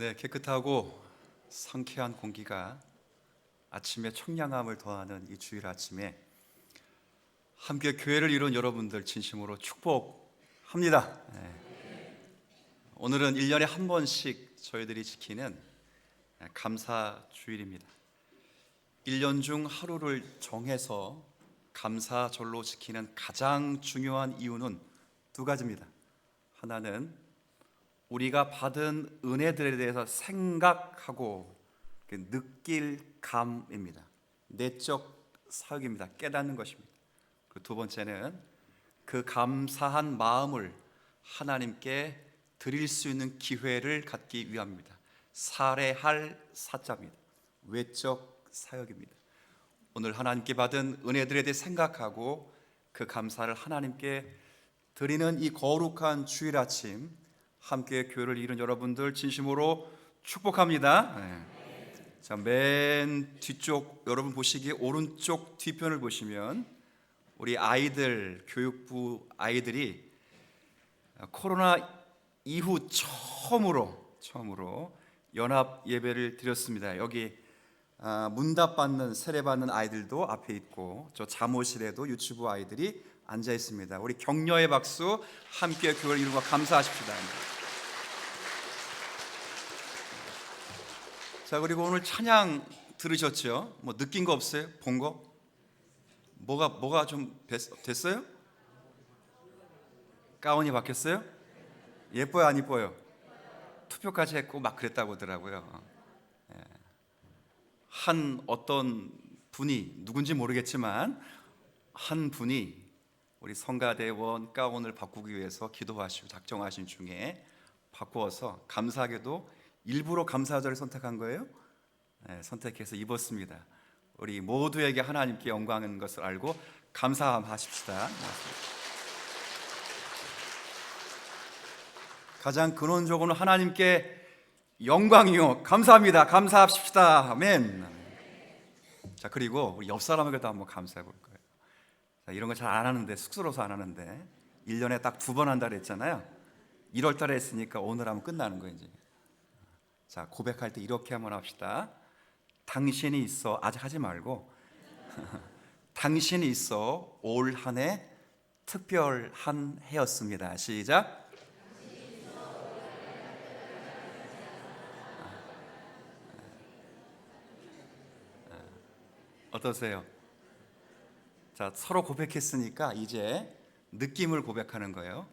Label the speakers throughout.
Speaker 1: 네, 깨끗하고 상쾌한 공기가 아침에 청량함을 더하는 이 주일 아침에 함께 교회를 이룬 여러분들 진심으로 축복합니다. 네. 오늘은 1년에 한 번씩 저희들이 지키는 감사 주일입니다. 1년 중 하루를 정해서 감사절로 지키는 가장 중요한 이유는 두 가지입니다. 하나는 우리가 받은 은혜들에 대해서 생각하고 그 느낄 감입니다. 내적 사역입니다. 깨닫는 것입니다. 그두 번째는 그 감사한 마음을 하나님께 드릴 수 있는 기회를 갖기 위함입니다. 살해할 사자입니다. 외적 사역입니다. 오늘 하나님께 받은 은혜들에 대해 생각하고 그 감사를 하나님께 드리는 이 거룩한 주일 아침 함께 교회를 이룬 여러분들 진심으로 축복합니다. 네. 자, 맨 뒤쪽 여러분 보시기에 오른쪽 뒤편을 보시면 우리 아이들 교육부 아이들이 코로나 이후 처음으로 처음으로 연합 예배를 드렸습니다. 여기 아, 문답 받는 세례 받는 아이들도 앞에 있고 저 잠옷실에도 유치부 아이들이 앉아 있습니다. 우리 격려의 박수 함께 교회를 이루고 감사하십시다. 자 그리고 오늘 찬양 들으셨죠? 뭐 느낀 거 없어요? 본 거? 뭐가 뭐가 좀 됐어요? 가운이 바뀌었어요? 예뻐요 안 예뻐요? 투표까지 했고 막 그랬다고 하더라고요. 예. 한 어떤 분이 누군지 모르겠지만 한 분이 우리 성가대원 가운을 바꾸기 위해서 기도하시고 작정하신 중에 바꾸어서 감사하게도 일부러 감사절을 선택한 거예요. 네, 선택해서 입었습니다. 우리 모두에게 하나님께 영광인 것을 알고 감사하십시다. 가장 근원적으로 하나님께 영광이요 감사합니다. 감사합시다. 아멘. 자 그리고 우리 옆 사람에게도 한번 감사해 볼 거예요. 자, 이런 거 잘 안 하는데 쑥스러워서 안 하는데 1년에 딱 두 번 한다 그랬잖아요. 1월 달에 했으니까 오늘 하면 끝나는 거예요, 이제. 자, 고백할 때 이렇게 한번 합시다. 당신이 있어 아직 하지 말고 당신이 있어 올 한 해 특별한 해였습니다. 시작. 어떠세요? 자, 서로 고백했으니까 이제 느낌을 고백하는 거예요.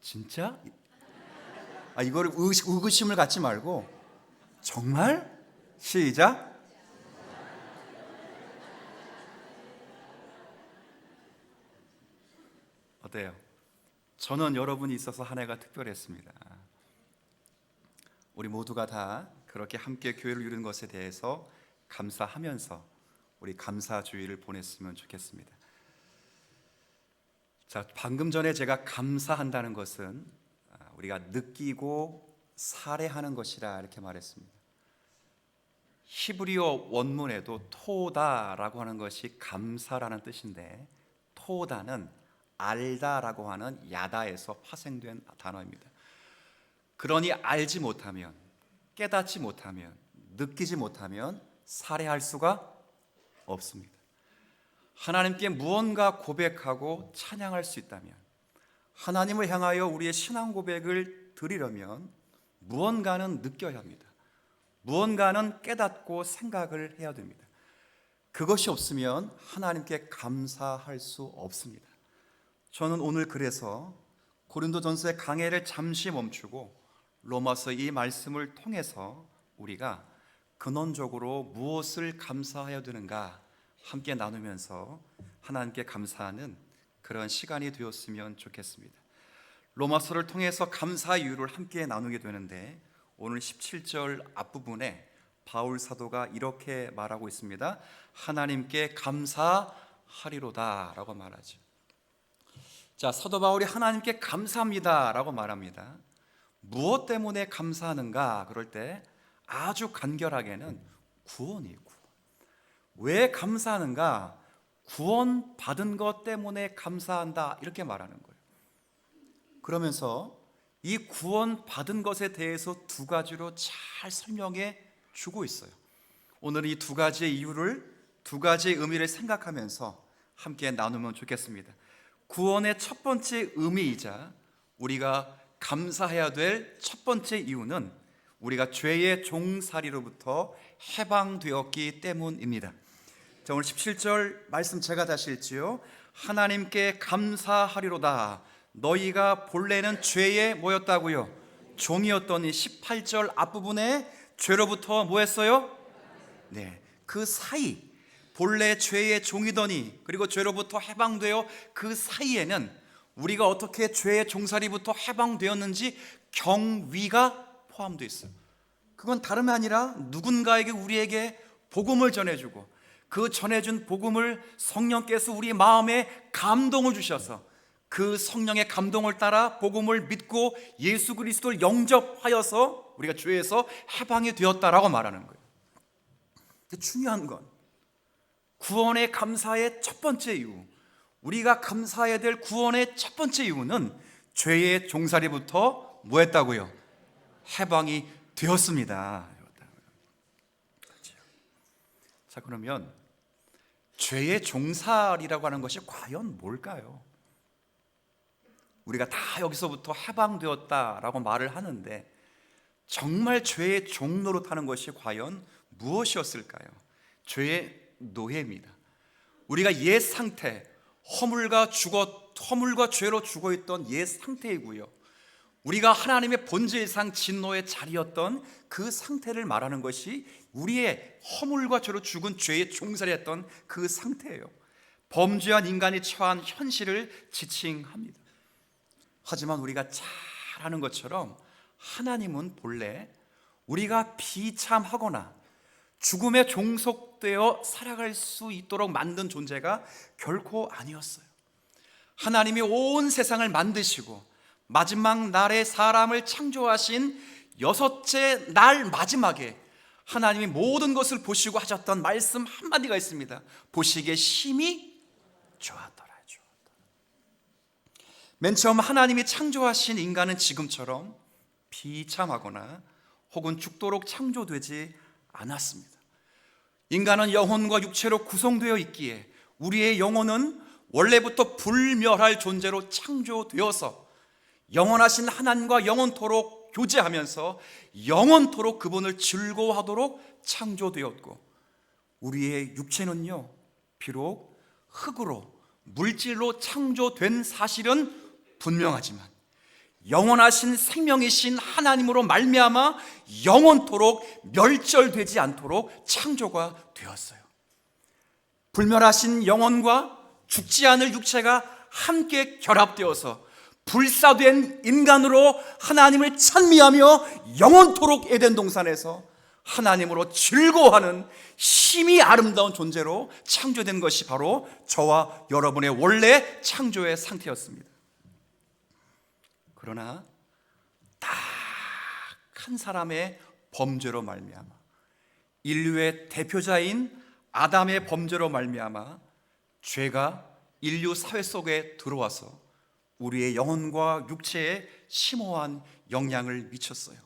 Speaker 1: 진짜? 아, 이거를 의구심을 갖지 말고 정말? 시작. 어때요? 저는 여러분이 있어서 한 해가 특별했습니다. 우리 모두가 다 그렇게 함께 교회를 이루는 것에 대해서 감사하면서 우리 감사 주의를 보냈으면 좋겠습니다. 자, 방금 전에 제가 감사한다는 것은 우리가 느끼고 살해하는 것이라 이렇게 말했습니다. 히브리어 원문에도 토다라고 하는 것이 감사라는 뜻인데 토다는 알다라고 하는 야다에서 파생된 단어입니다. 그러니 알지 못하면 깨닫지 못하면 느끼지 못하면 살해할 수가 없습니다. 하나님께 무언가 고백하고 찬양할 수 있다면 하나님을 향하여 우리의 신앙 고백을 드리려면 무언가는 느껴야 합니다. 무언가는 깨닫고 생각을 해야 됩니다. 그것이 없으면 하나님께 감사할 수 없습니다. 저는 오늘 그래서 고린도전서의 강해를 잠시 멈추고 로마서 이 말씀을 통해서 우리가 근원적으로 무엇을 감사해야 되는가 함께 나누면서 하나님께 감사하는 그런 시간이 되었으면 좋겠습니다. 로마서를 통해서 감사 이유를 함께 나누게 되는데 오늘 17절 앞부분에 바울 사도가 이렇게 말하고 있습니다. 하나님께 감사하리로다라고 말하죠. 자, 사도 바울이 하나님께 감사합니다라고 말합니다. 무엇 때문에 감사하는가? 그럴 때 아주 간결하게는 구원이에요. 구원. 왜 감사하는가? 구원 받은 것 때문에 감사한다 이렇게 말하는 거예요. 그러면서 이 구원 받은 것에 대해서 두 가지로 잘 설명해 주고 있어요. 오늘 이 두 가지의 이유를 두 가지의 의미를 생각하면서 함께 나누면 좋겠습니다. 구원의 첫 번째 의미이자 우리가 감사해야 될 첫 번째 이유는 우리가 죄의 종살이로부터 해방되었기 때문입니다. 자, 오늘 17절 말씀 제가 다시 읽지요. 하나님께 감사하리로다. 너희가 본래는 죄에 뭐였다고요? 종이었더니 18절 앞부분에 죄로부터 뭐 했어요? 네. 그 사이 본래 죄의 종이더니 그리고 죄로부터 해방되어 그 사이에는 우리가 어떻게 죄의 종살이부터 해방되었는지 경위가 포함되어 있어요. 그건 다름이 아니라 누군가에게 우리에게 복음을 전해주고 그 전해준 복음을 성령께서 우리 마음에 감동을 주셔서 그 성령의 감동을 따라 복음을 믿고 예수 그리스도를 영접하여서 우리가 죄에서 해방이 되었다라고 말하는 거예요. 중요한 건 구원의 감사의 첫 번째 이유, 우리가 감사해야 될 구원의 첫 번째 이유는 죄의 종살이부터 뭐 했다고요? 해방이 되었습니다. 자, 그러면 죄의 종살이라고 하는 것이 과연 뭘까요? 우리가 다 여기서부터 해방되었다라고 말을 하는데 정말 죄의 종로로 타는 것이 과연 무엇이었을까요? 죄의 노예입니다. 우리가 옛 상태, 허물과 죽어 허물과 죄로 죽어 있던 옛 상태이고요. 우리가 하나님의 본질상 진노의 자리였던 그 상태를 말하는 것이 우리의 허물과 죄로 죽은 죄의 종살이었던 그 상태예요. 범죄한 인간이 처한 현실을 지칭합니다. 하지만 우리가 잘 아는 것처럼 하나님은 본래 우리가 비참하거나 죽음에 종속되어 살아갈 수 있도록 만든 존재가 결코 아니었어요. 하나님이 온 세상을 만드시고 마지막 날에 사람을 창조하신 여섯째 날 마지막에 하나님이 모든 것을 보시고 하셨던 말씀 한마디가 있습니다. 보시기에 심히. 좋았더라. 맨 처음 하나님이 창조하신 인간은 지금처럼 비참하거나 혹은 죽도록 창조되지 않았습니다. 인간은 영혼과 육체로 구성되어 있기에 우리의 영혼은 원래부터 불멸할 존재로 창조되어서 영원하신 하나님과 영원토록 교제하면서 영원토록 그분을 즐거워하도록 창조되었고 우리의 육체는요 비록 흙으로 물질로 창조된 사실은 분명하지만 영원하신 생명이신 하나님으로 말미암아 영원토록 멸절되지 않도록 창조가 되었어요. 불멸하신 영혼과 죽지 않을 육체가 함께 결합되어서 불사된 인간으로 하나님을 찬미하며 영원토록 에덴 동산에서 하나님으로 즐거워하는 심히 아름다운 존재로 창조된 것이 바로 저와 여러분의 원래 창조의 상태였습니다. 그러나 딱 한 사람의 범죄로 말미암아 인류의 대표자인 아담의 범죄로 말미암아 죄가 인류 사회 속에 들어와서 우리의 영혼과 육체에 심오한 영향을 미쳤어요.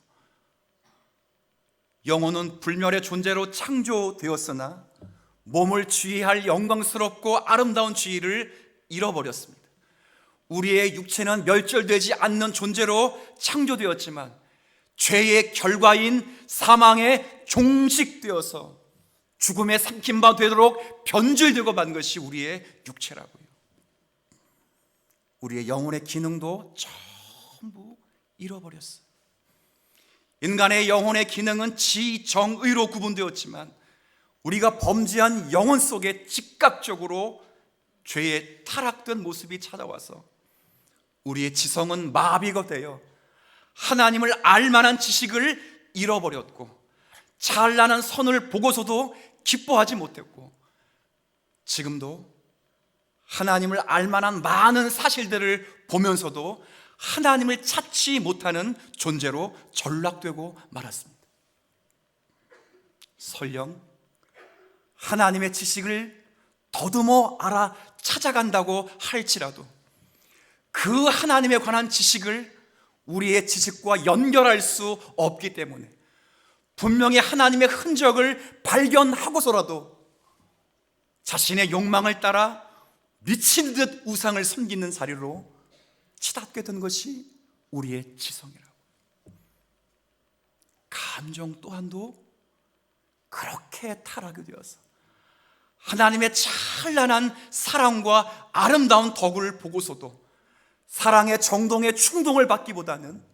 Speaker 1: 영혼은 불멸의 존재로 창조되었으나 몸을 주의할 영광스럽고 아름다운 주의를 잃어버렸습니다. 우리의 육체는 멸절되지 않는 존재로 창조되었지만 죄의 결과인 사망에 종식되어서 죽음에 삼킨 바 되도록 변질되고 만 것이 우리의 육체라고요. 우리의 영혼의 기능도 전부 잃어버렸어요. 인간의 영혼의 기능은 지정의로 구분되었지만 우리가 범죄한 영혼 속에 즉각적으로 죄에 타락된 모습이 찾아와서 우리의 지성은 마비가 되어 하나님을 알만한 지식을 잃어버렸고 잘나는 선을 보고서도 기뻐하지 못했고 지금도 하나님을 알만한 많은 사실들을 보면서도 하나님을 찾지 못하는 존재로 전락되고 말았습니다. 설령 하나님의 지식을 더듬어 알아 찾아간다고 할지라도 그 하나님에 관한 지식을 우리의 지식과 연결할 수 없기 때문에 분명히 하나님의 흔적을 발견하고서라도 자신의 욕망을 따라 미친 듯 우상을 섬기는 자리로 치닫게 된 것이 우리의 지성이라고. 감정 또한도 그렇게 타락이 되어서 하나님의 찬란한 사랑과 아름다운 덕을 보고서도 사랑의 정동의 충동을 받기보다는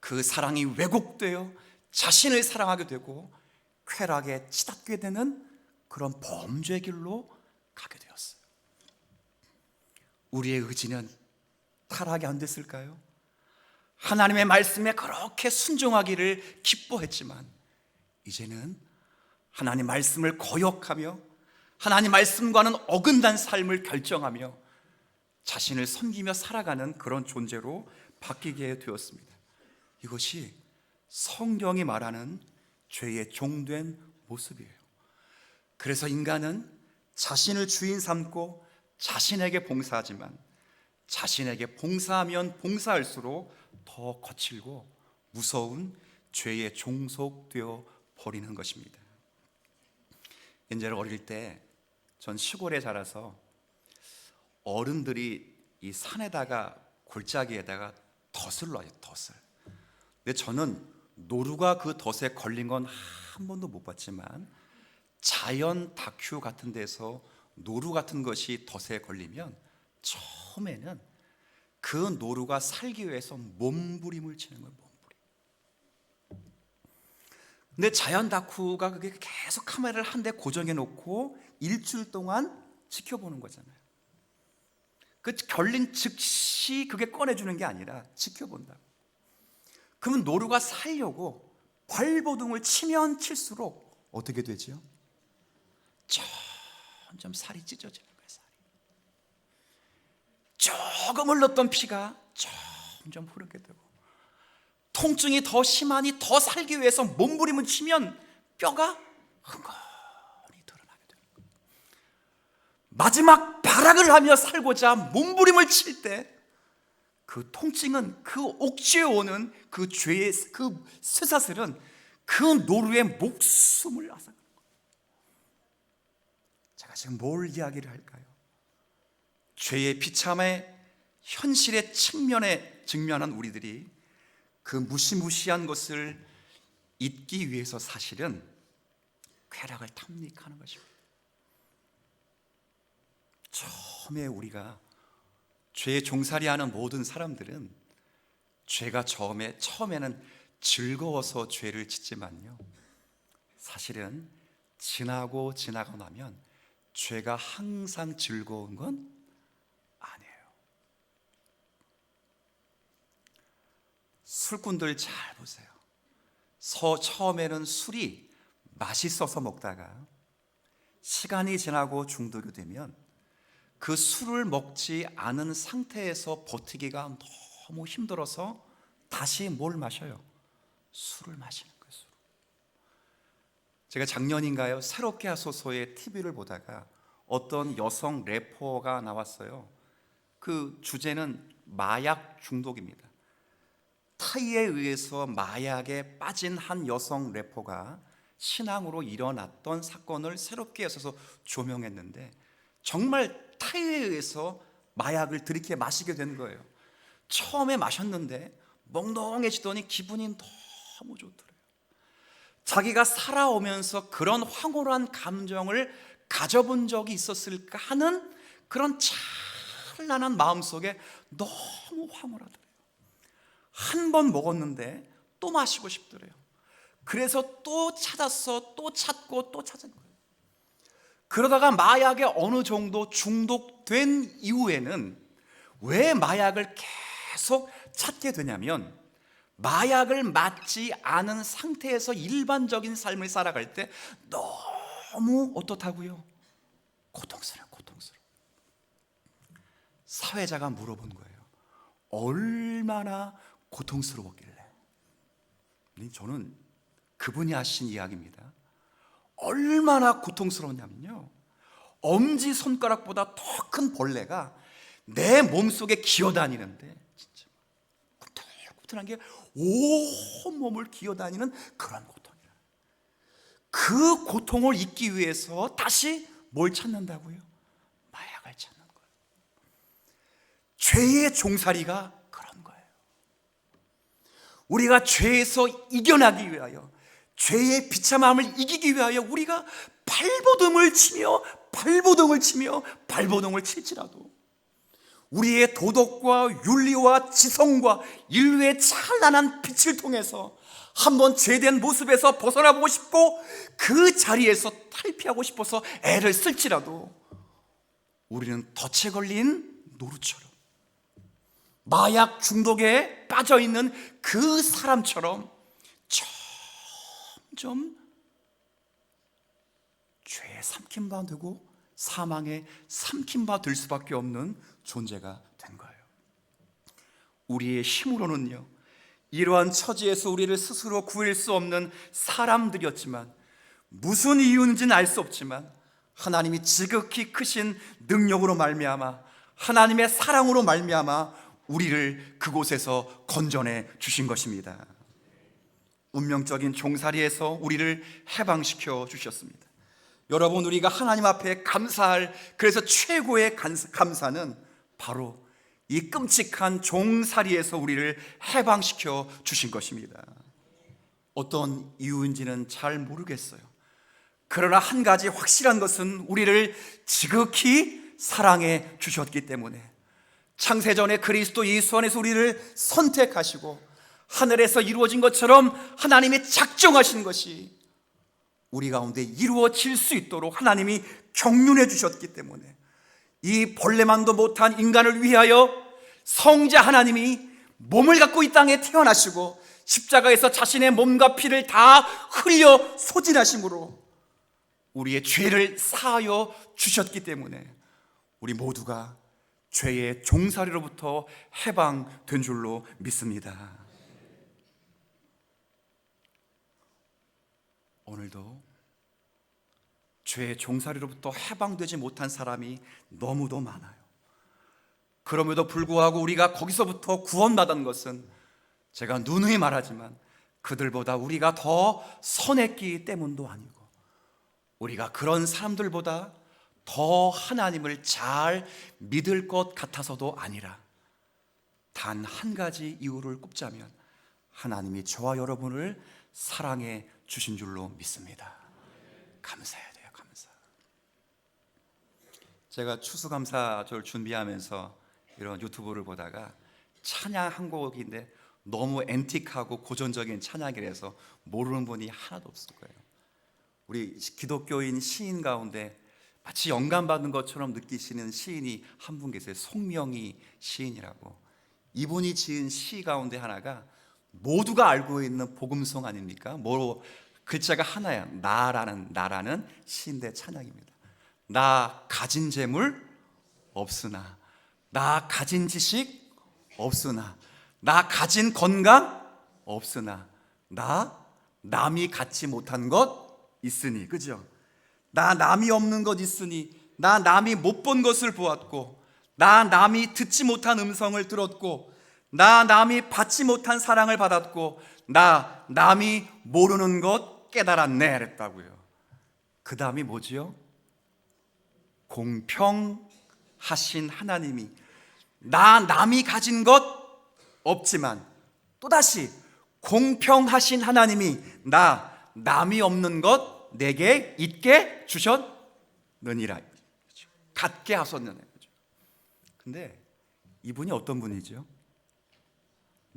Speaker 1: 그 사랑이 왜곡되어 자신을 사랑하게 되고 쾌락에 치닫게 되는 그런 범죄 길로 가게 되었어요. 우리의 의지는 타락이 안 됐을까요? 하나님의 말씀에 그렇게 순종하기를 기뻐했지만 이제는 하나님 말씀을 거역하며 하나님 말씀과는 어긋난 삶을 결정하며 자신을 섬기며 살아가는 그런 존재로 바뀌게 되었습니다. 이것이 성경이 말하는 죄의 종된 모습이에요. 그래서 인간은 자신을 주인 삼고 자신에게 봉사하지만 자신에게 봉사하면 봉사할수록 더 거칠고 무서운 죄에 종속되어 버리는 것입니다. 옛날에 어릴 때 전 시골에 자라서 어른들이 이 산에다가 골짜기에다가 덫을 놔요, 덫을. 근데 저는 노루가 그 덫에 걸린 건 한 번도 못 봤지만 자연 다큐 같은 데서 노루 같은 것이 덫에 걸리면 처음에는 그 노루가 살기 위해서 몸부림을 치는 거예요, 몸부림. 근데 자연 다큐가 그게 계속 카메라를 한 대 고정해 놓고 일주일 동안 지켜보는 거잖아요. 그 걸린 즉시 그게 꺼내주는 게 아니라 지켜본다. 그러면 노루가 살려고 발버둥을 치면 칠수록 어떻게 되지요? 점점 살이 찢어지는 거예요. 살이. 조금 흘렀던 피가 점점 흐르게 되고 통증이 더 심하니 더 살기 위해서 몸부림을 치면 뼈가 흥건히 드러나게 되는 거예요. 마지막 발악을 하며 살고자 몸부림을 칠 때 그 통증은 그 옥죄 오는 그 죄의 그 쇠사슬은 그 노루의 목숨을 앗아. 제가 지금 뭘 이야기를 할까요? 죄의 비참의 현실의 측면에 직면한 우리들이 그 무시무시한 것을 잊기 위해서 사실은 쾌락을 탐닉하는 것입니다. 처음에 우리가 죄에 종살이하는 모든 사람들은 죄가 처음에 처음에는 즐거워서 죄를 짓지만요. 사실은 지나고 지나고 나면 죄가 항상 즐거운 건 아니에요. 술꾼들 잘 보세요. 서 처음에는 술이 맛있어서 먹다가 시간이 지나고 중독이 되면 그 술을 먹지 않은 상태에서 버티기가 너무 힘들어서 다시 뭘 마셔요? 술을 마시는 거예요. 술. 제가 작년인가요? 새롭게 하소서의 TV를 보다가 어떤 여성 래퍼가 나왔어요. 그 주제는 마약 중독입니다. 타이에 의해서 마약에 빠진 한 여성 래퍼가 신앙으로 일어났던 사건을 새롭게 해서 조명했는데 정말 타이에 의해서 마약을 들이켜 마시게 된 거예요. 처음에 마셨는데 멍덩해지더니 기분이 너무 좋더래요. 자기가 살아오면서 그런 황홀한 감정을 가져본 적이 있었을까 하는 그런 찬란한 마음 속에 너무 황홀하더래요. 한 번 먹었는데 또 마시고 싶더래요. 그래서 또 찾았어, 또 찾고 또 찾은 거예요. 그러다가 마약에 어느 정도 중독된 이후에는 왜 마약을 계속 찾게 되냐면 마약을 맞지 않은 상태에서 일반적인 삶을 살아갈 때 너무 어떻다고요? 고통스러워, 고통스러워. 사회자가 물어본 거예요. 얼마나 고통스러웠길래? 저는 그분이 하신 이야기입니다. 얼마나 고통스러웠냐면요. 엄지 손가락보다 더 큰 벌레가 내 몸속에 기어다니는데 진짜 따뜻한 게 온몸을 기어다니는 그런 고통이라. 그 고통을 잊기 위해서 다시 뭘 찾는다고요? 마약을 찾는 거예요. 죄의 종살이가 그런 거예요. 우리가 죄에서 이겨나기 위하여 죄의 비참함을 이기기 위하여 우리가 발버둥을 치며 발버둥을 치며 발버둥을 칠지라도 우리의 도덕과 윤리와 지성과 인류의 찬란한 빛을 통해서 한번 죄된 모습에서 벗어나 보고 싶고 그 자리에서 탈피하고 싶어서 애를 쓸지라도 우리는 덫에 걸린 노루처럼 마약 중독에 빠져 있는 그 사람처럼 점점 죄에 삼킨 바 되고 사망에 삼킨 바될 수밖에 없는 존재가 된 거예요. 우리의 힘으로는요, 이러한 처지에서 우리를 스스로 구할 수 없는 사람들이었지만, 무슨 이유인지는 알 수 없지만, 하나님이 지극히 크신 능력으로 말미암아, 하나님의 사랑으로 말미암아, 우리를 그곳에서 건져내 주신 것입니다. 운명적인 종살이에서 우리를 해방시켜 주셨습니다. 여러분 우리가 하나님 앞에 감사할 그래서 최고의 감사는 바로 이 끔찍한 종살이에서 우리를 해방시켜 주신 것입니다. 어떤 이유인지는 잘 모르겠어요. 그러나 한 가지 확실한 것은 우리를 지극히 사랑해 주셨기 때문에 창세전에 그리스도 예수 안에서 우리를 선택하시고 하늘에서 이루어진 것처럼 하나님이 작정하신 것이 우리 가운데 이루어질 수 있도록 하나님이 경륜해 주셨기 때문에 이 벌레만도 못한 인간을 위하여 성자 하나님이 몸을 갖고 이 땅에 태어나시고 십자가에서 자신의 몸과 피를 다 흘려 소진하심으로 우리의 죄를 사하여 주셨기 때문에 우리 모두가 죄의 종살이로부터 해방된 줄로 믿습니다. 오늘도 죄의 종살이로부터 해방되지 못한 사람이 너무도 많아요. 그럼에도 불구하고 우리가 거기서부터 구원받은 것은 제가 누누이 말하지만 그들보다 우리가 더 선했기 때문도 아니고 우리가 그런 사람들보다 더 하나님을 잘 믿을 것 같아서도 아니라 단 한 가지 이유를 꼽자면 하나님이 저와 여러분을 사랑해 주신 줄로 믿습니다. 감사해야 돼요, 감사. 제가 추수감사절 준비하면서 이런 유튜브를 보다가 찬양 한 곡인데 너무 앤틱하고 고전적인 찬양이라서 모르는 분이 하나도 없을 거예요. 우리 기독교인 시인 가운데 마치 영감 받는 것처럼 느끼시는 시인이 한 분 계세요. 송명희 시인이라고. 이분이 지은 시 가운데 하나가 모두가 알고 있는 복음성 아닙니까? 뭐 글자가 하나야. 나라는 나라는 시인의 찬양입니다. 나 가진 재물 없으나 나 가진 지식 없으나 나 가진 건강 없으나 나 남이 갖지 못한 것 있으니 그죠? 나 남이 없는 것 있으니 나 남이 못 본 것을 보았고 나 남이 듣지 못한 음성을 들었고 나 남이 받지 못한 사랑을 받았고 나 남이 모르는 것 깨달았네 그랬다고요. 그 다음이 뭐지요? 공평하신 하나님이 나 남이 가진 것 없지만 또다시 공평하신 하나님이 나 남이 없는 것 내게 있게 주셨느니라 갖게 하셨느냐 근데 이분이 어떤 분이죠?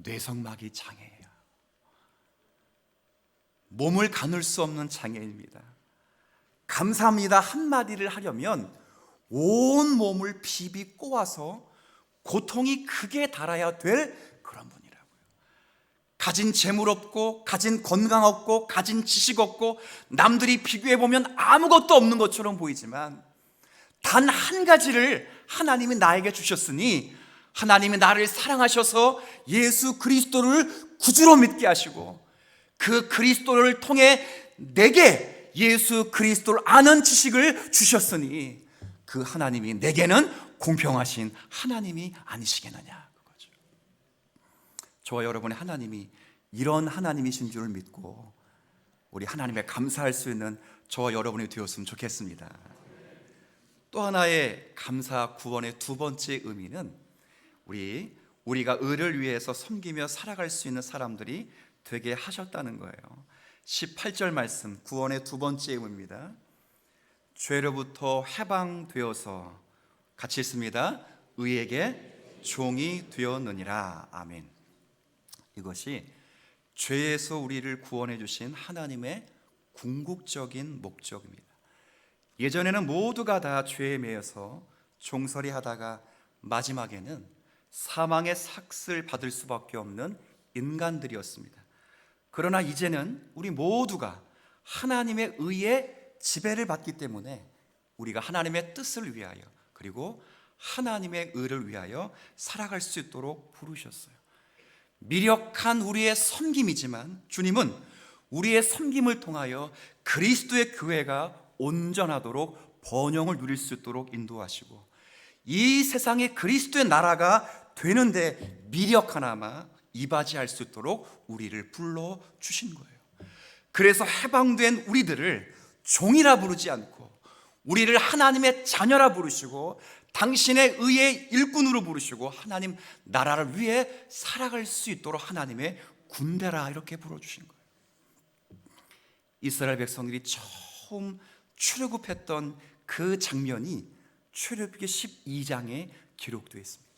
Speaker 1: 뇌성막이 장애예요. 몸을 가눌 수 없는 장애입니다. 감사합니다 한마디를 하려면 온 몸을 비비 꼬아서 고통이 크게 달아야 될 그런 분이라고요. 가진 재물 없고, 가진 건강 없고, 가진 지식 없고, 남들이 비교해 보면 아무것도 없는 것처럼 보이지만, 단 한 가지를 하나님이 나에게 주셨으니, 하나님이 나를 사랑하셔서 예수 그리스도를 구주로 믿게 하시고 그 그리스도를 통해 내게 예수 그리스도를 아는 지식을 주셨으니 그 하나님이 내게는 공평하신 하나님이 아니시겠느냐 그거죠. 저와 여러분의 하나님이 이런 하나님이신 줄을 믿고 우리 하나님에 감사할 수 있는 저와 여러분이 되었으면 좋겠습니다. 또 하나의 감사 구원의 두 번째 의미는 우리 우리가 의를 위해서 섬기며 살아갈 수 있는 사람들이 되게 하셨다는 거예요. 18절 말씀 구원의 두 번째 의미입니다. 죄로부터 해방되어서 같이 있습니다. 의에게 종이 되었느니라. 아멘. 이것이 죄에서 우리를 구원해 주신 하나님의 궁극적인 목적입니다. 예전에는 모두가 다 죄에 매여서 종살이 하다가 마지막에는 사망의 삭슬 받을 수밖에 없는 인간들이었습니다. 그러나 이제는 우리 모두가 하나님의 의에 지배를 받기 때문에 우리가 하나님의 뜻을 위하여 그리고 하나님의 의를 위하여 살아갈 수 있도록 부르셨어요. 미력한 우리의 섬김이지만 주님은 우리의 섬김을 통하여 그리스도의 교회가 온전하도록 번영을 누릴 수 있도록 인도하시고 이 세상에 그리스도의 나라가 되는데 미력 하나마 이바지할 수 있도록 우리를 불러 주신 거예요. 그래서 해방된 우리들을 종이라 부르지 않고 우리를 하나님의 자녀라 부르시고 당신의 의의 일꾼으로 부르시고 하나님 나라를 위해 살아갈 수 있도록 하나님의 군대라 이렇게 불러주신 거예요. 이스라엘 백성들이 처음 출애굽했던 그 장면이 출애굽기 12장에 기록되어 있습니다.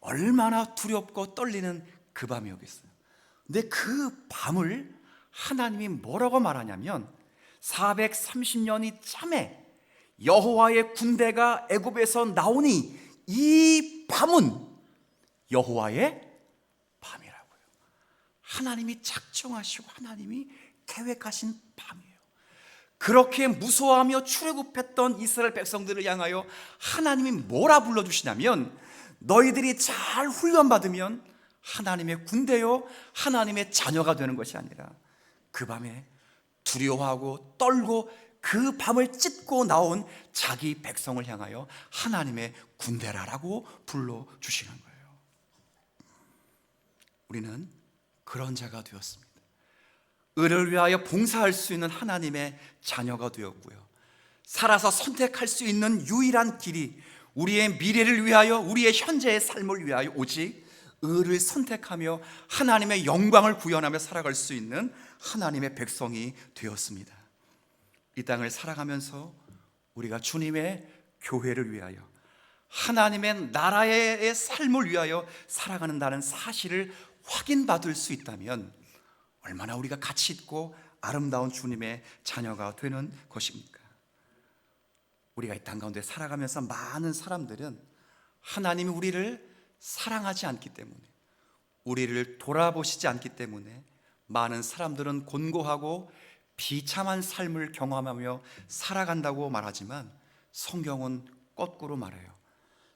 Speaker 1: 얼마나 두렵고 떨리는 그 밤이었겠어요. 근데 그 밤을 하나님이 뭐라고 말하냐면 430년이 참에 여호와의 군대가 애굽에서 나오니 이 밤은 여호와의 밤이라고요. 하나님이 작정하시고 하나님이 계획하신 밤이에요. 그렇게 무서워하며 출애굽했던 이스라엘 백성들을 향하여 하나님이 뭐라 불러 주시냐면 너희들이 잘 훈련 받으면 하나님의 군대요 하나님의 자녀가 되는 것이 아니라 그 밤에 두려워하고 떨고 그 밤을 찢고 나온 자기 백성을 향하여 하나님의 군대라라고 불러 주시는 거예요. 우리는 그런 자가 되었습니다. 의를 위하여 봉사할 수 있는 하나님의 자녀가 되었고요. 살아서 선택할 수 있는 유일한 길이 우리의 미래를 위하여 우리의 현재의 삶을 위하여 오직 의를 선택하며 하나님의 영광을 구현하며 살아갈 수 있는 하나님의 백성이 되었습니다. 이 땅을 살아가면서 우리가 주님의 교회를 위하여 하나님의 나라의 삶을 위하여 살아가는다는 사실을 확인받을 수 있다면 얼마나 우리가 가치 있고 아름다운 주님의 자녀가 되는 것입니까? 우리가 이 땅 가운데 살아가면서 많은 사람들은 하나님이 우리를 사랑하지 않기 때문에 우리를 돌아보시지 않기 때문에 많은 사람들은 곤고하고 비참한 삶을 경험하며 살아간다고 말하지만 성경은 거꾸로 말해요.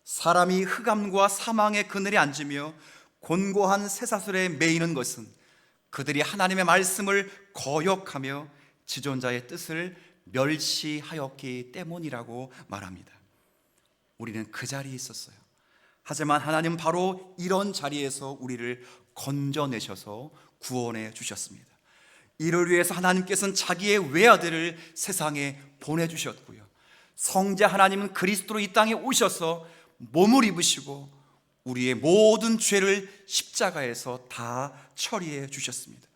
Speaker 1: 사람이 흑암과 사망의 그늘에 앉으며 곤고한 쇠사슬에 매이는 것은 그들이 하나님의 말씀을 거역하며 지존자의 뜻을 멸시하였기 때문이라고 말합니다. 우리는 그 자리에 있었어요. 하지만 하나님 바로 이런 자리에서 우리를 건져내셔서 구원해 주셨습니다. 이를 위해서 하나님께서는 자기의 외아들을 세상에 보내주셨고요. 성자 하나님은 그리스도로 이 땅에 오셔서 몸을 입으시고 우리의 모든 죄를 십자가에서 다 처리해 주셨습니다.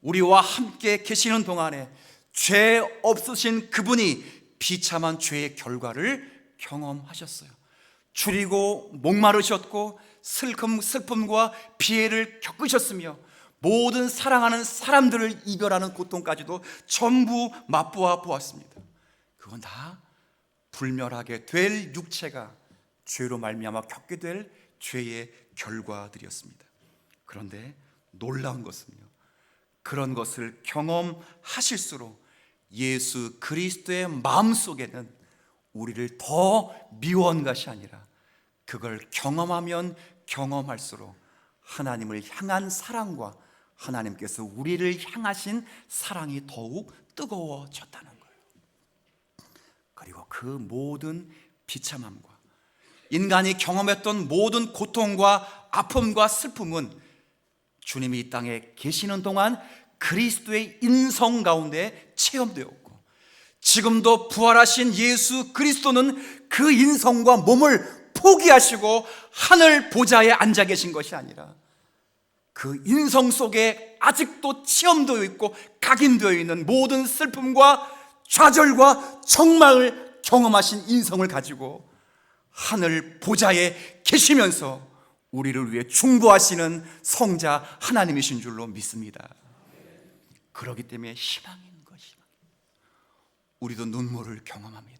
Speaker 1: 우리와 함께 계시는 동안에 죄 없으신 그분이 비참한 죄의 결과를 경험하셨어요. 줄이고 목마르셨고 슬픔, 슬픔과 피해를 겪으셨으며 모든 사랑하는 사람들을 이별하는 고통까지도 전부 맛보아 보았습니다. 그건 다 불멸하게 될 육체가 죄로 말미암아 겪게 될 죄의 결과들이었습니다. 그런데 놀라운 것은요. 그런 것을 경험하실수록 예수 그리스도의 마음 속에는 우리를 더 미워한 것이 아니라 그걸 경험하면 경험할수록 하나님을 향한 사랑과 하나님께서 우리를 향하신 사랑이 더욱 뜨거워졌다는 거예요. 그리고 그 모든 비참함과 인간이 경험했던 모든 고통과 아픔과 슬픔은 주님이 이 땅에 계시는 동안 그리스도의 인성 가운데 체험되었고 지금도 부활하신 예수 그리스도는 그 인성과 몸을 포기하시고 하늘 보좌에 앉아 계신 것이 아니라 그 인성 속에 아직도 체험되어 있고 각인되어 있는 모든 슬픔과 좌절과 정망을 경험하신 인성을 가지고 하늘 보좌에 계시면서 우리를 위해 중보하시는 성자 하나님이신 줄로 믿습니다. 그러기 때문에 희망인 것이 우리도 눈물을 경험합니다.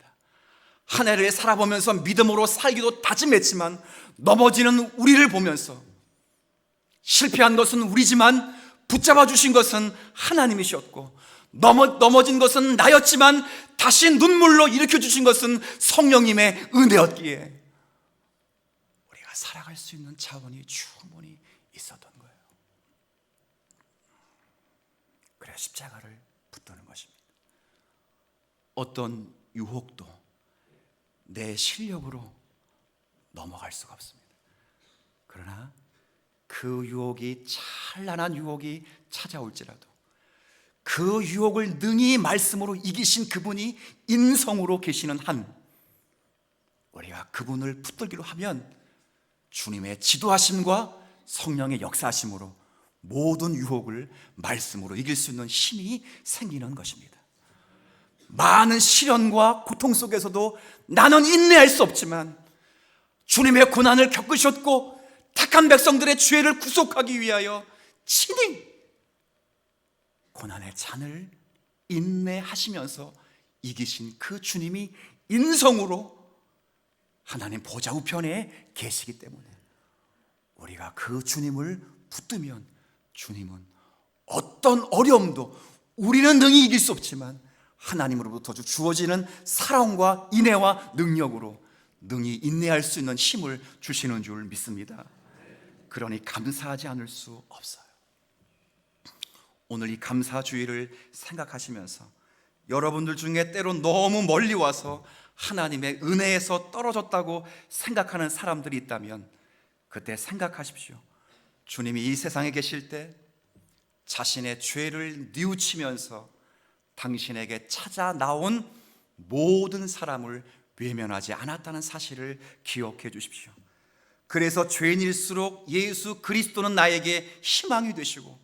Speaker 1: 한 해를 살아보면서 믿음으로 살기도 다짐했지만 넘어지는 우리를 보면서 실패한 것은 우리지만 붙잡아 주신 것은 하나님이셨고 넘어, 넘어진 것은 나였지만 다시 눈물로 일으켜 주신 것은 성령님의 은혜였기에 살아갈 수 있는 자원이 충분히 있었던 거예요. 그래 십자가를 붙드는 것입니다. 어떤 유혹도 내 실력으로 넘어갈 수가 없습니다. 그러나 그 유혹이 찬란한 유혹이 찾아올지라도 그 유혹을 능히 말씀으로 이기신 그분이 인성으로 계시는 한 우리가 그분을 붙들기로 하면 주님의 지도하심과 성령의 역사하심으로 모든 유혹을 말씀으로 이길 수 있는 힘이 생기는 것입니다. 많은 시련과 고통 속에서도 나는 인내할 수 없지만 주님의 고난을 겪으셨고 택한 백성들의 죄를 구속하기 위하여 친히 고난의 잔을 인내하시면서 이기신 그 주님이 인성으로 하나님 보좌 우편에 계시기 때문에 우리가 그 주님을 붙들면 주님은 어떤 어려움도 우리는 능히 이길 수 없지만 하나님으로부터 주어지는 사랑과 인애와 능력으로 능히 인내할 수 있는 힘을 주시는 줄 믿습니다. 그러니 감사하지 않을 수 없어요. 오늘 이 감사 주의를 생각하시면서 여러분들 중에 때로 너무 멀리 와서 하나님의 은혜에서 떨어졌다고 생각하는 사람들이 있다면 그때 생각하십시오. 주님이 이 세상에 계실 때 자신의 죄를 뉘우치면서 당신에게 찾아 나온 모든 사람을 외면하지 않았다는 사실을 기억해 주십시오. 그래서 죄인일수록 예수 그리스도는 나에게 희망이 되시고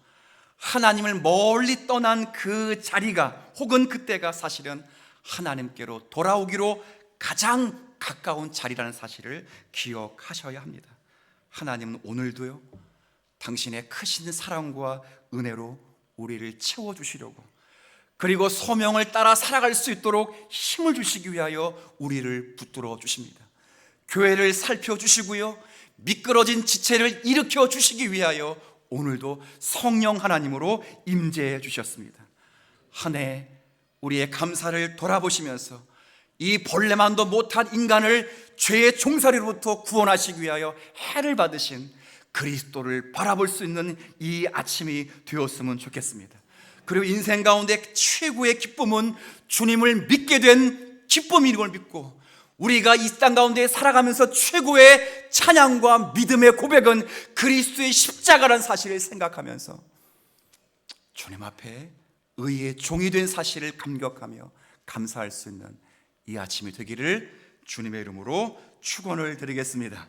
Speaker 1: 하나님을 멀리 떠난 그 자리가 혹은 그때가 사실은 하나님께로 돌아오기로 가장 가까운 자리라는 사실을 기억하셔야 합니다. 하나님은 오늘도요, 당신의 크신 사랑과 은혜로 우리를 채워주시려고 그리고 소명을 따라 살아갈 수 있도록 힘을 주시기 위하여 우리를 붙들어 주십니다. 교회를 살펴주시고요, 미끄러진 지체를 일으켜 주시기 위하여 오늘도 성령 하나님으로 임재해 주셨습니다. 한해 우리의 감사를 돌아보시면서 이 벌레만도 못한 인간을 죄의 종살이로부터 구원하시기 위하여 해를 받으신 그리스도를 바라볼 수 있는 이 아침이 되었으면 좋겠습니다. 그리고 인생 가운데 최고의 기쁨은 주님을 믿게 된 기쁨인 걸 믿고 우리가 이 땅 가운데 살아가면서 최고의 찬양과 믿음의 고백은 그리스도의 십자가라는 사실을 생각하면서 주님 앞에 의의 종이 된 사실을 감격하며 감사할 수 있는 이 아침이 되기를 주님의 이름으로 축원을 드리겠습니다.